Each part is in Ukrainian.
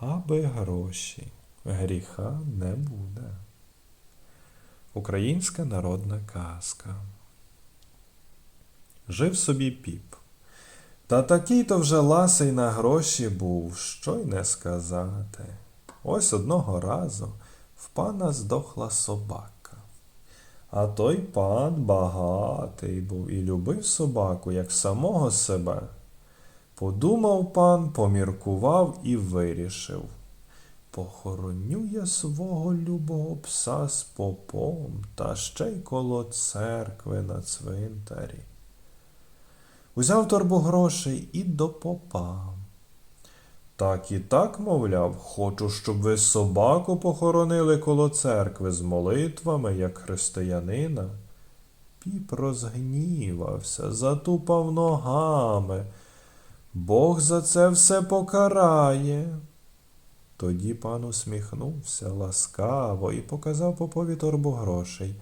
аби гроші. Гріха не буде. Українська народна казка. Жив собі піп. Та такий то вже ласий на гроші був, що й не сказати. Ось одного разу в пана здохла собака. А той пан багатий був і любив собаку, як самого себе. Подумав пан, поміркував і вирішив. Похороню я свого любого пса з попом та ще й коло церкви на цвинтарі. Узяв торбу грошей і до попа. Так і так, мовляв, хочу, щоб ви собаку похоронили коло церкви з молитвами, як християнина. Піп розгнівався, затупав ногами. Бог за це все покарає. Тоді пан усміхнувся ласкаво і показав попові торбу грошей.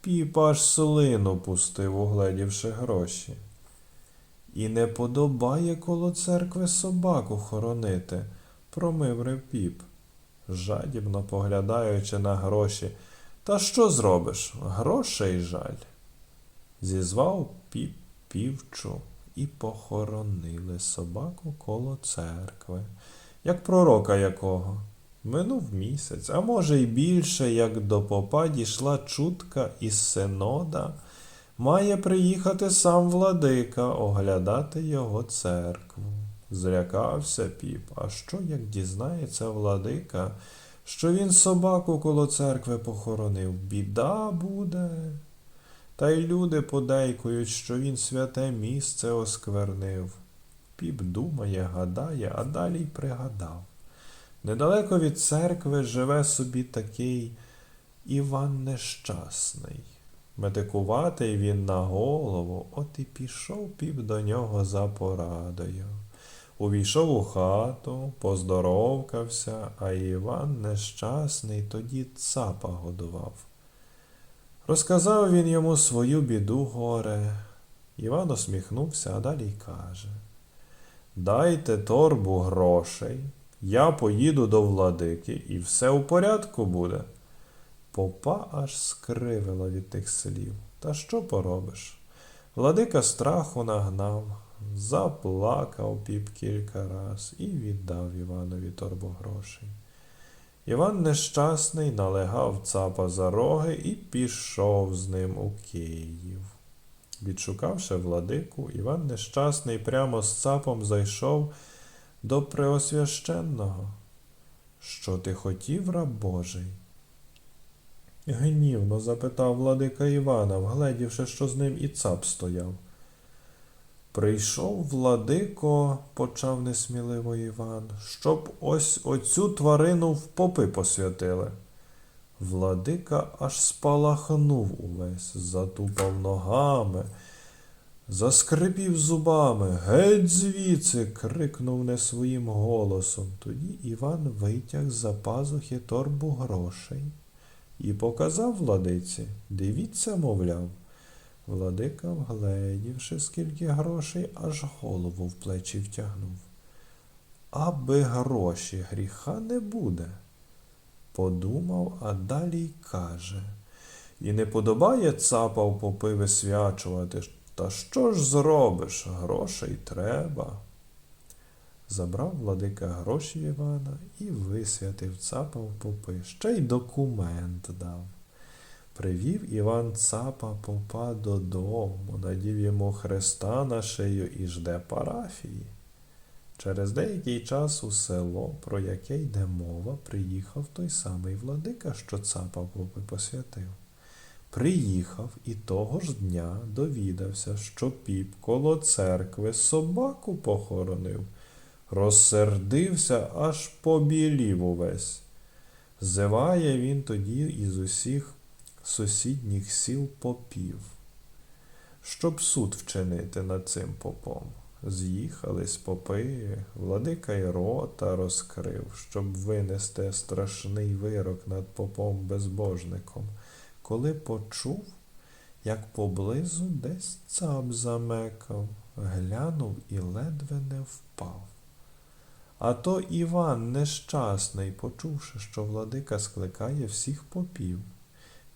Піп аж слину пустив, угледівши гроші. І не подобає коло церкви собаку хоронити, промиврив піп, жадібно поглядаючи на гроші. Та що зробиш? Грошей жаль. Зізвав піп півчу і похоронили собаку коло церкви, як пророка якого. Минув місяць, а може й більше, як до попа дійшла чутка із синода, має приїхати сам владика оглядати його церкву. Злякався піп, а що як дізнається владика, що він собаку коло церкви похоронив? Біда буде. Та й люди подейкують, що він святе місце осквернив. Піп думає, гадає, а далі й пригадав. Недалеко від церкви живе собі такий Іван Нещасний. Метикуватий він на голову, от і пішов піп до нього за порадою. Увійшов у хату, поздоровкався, а Іван нещасний тоді цапа годував. Розказав він йому свою біду горе. Іван усміхнувся, а далі й каже Дайте торбу грошей, я поїду до владики, і все у порядку буде. Попа аж скривила від тих слів. Та що поробиш? Владика страху нагнав, заплакав піп кілька раз і віддав Іванові торбу грошей. Іван нещасний налегав цапа за роги і пішов з ним у Київ. Відшукавши владику, Іван нещасний прямо з цапом зайшов до Преосвященного. Що ти хотів, раб Божий? Гнівно запитав владика Івана, вгледівши, що з ним і цап стояв. Прийшов владико, почав несміливо Іван, щоб ось оцю тварину в попи посвятили. Владика аж спалахнув увесь, затупав ногами, заскрипів зубами. Геть звідси. крикнув не своїм голосом. Тоді Іван витяг з-за пазухи торбу грошей і показав владиці. Дивіться, мовляв. Владика, вгледівши, скільки грошей, аж голову в плечі втягнув. Аби гроші гріха не буде. Подумав, а далі й каже. І не подобає цапа попи висвячувати. Та що ж зробиш? Грошей треба. Забрав владика гроші Івана і висвятив цапа в попи, ще й документ дав. Привів Іван цапа попа додому, надів йому хреста на шию і жде парафії. Через деякий час у село, про яке йде мова, приїхав той самий владика, що цапа попи посвятив. Приїхав і того ж дня довідався, що піп коло церкви собаку похоронив. Розсердився, аж побілів увесь. Зиває він тоді із усіх сусідніх сіл попів, щоб суд вчинити над цим попом. З'їхались попи, владика й рота розкрив, щоб винести страшний вирок над попом безбожником, коли почув, як поблизу десь цап замекав, глянув і ледве не впав. А то Іван нещасний, почувши, що владика скликає всіх попів,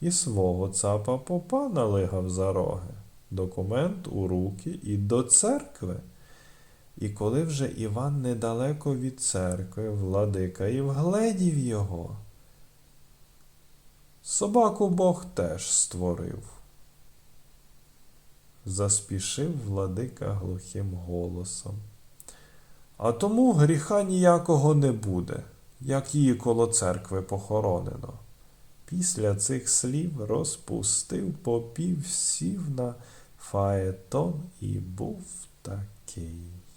і свого цапа попа налигав за роги, документ у руки і до церкви. І коли вже Іван недалеко від церкви, владика і вгледів його, собаку Бог теж створив. Заспішив владика глухим голосом. А тому гріха ніякого не буде, як її коло церкви похоронено. Після цих слів розпустив попів, сів на фаетон і був такий.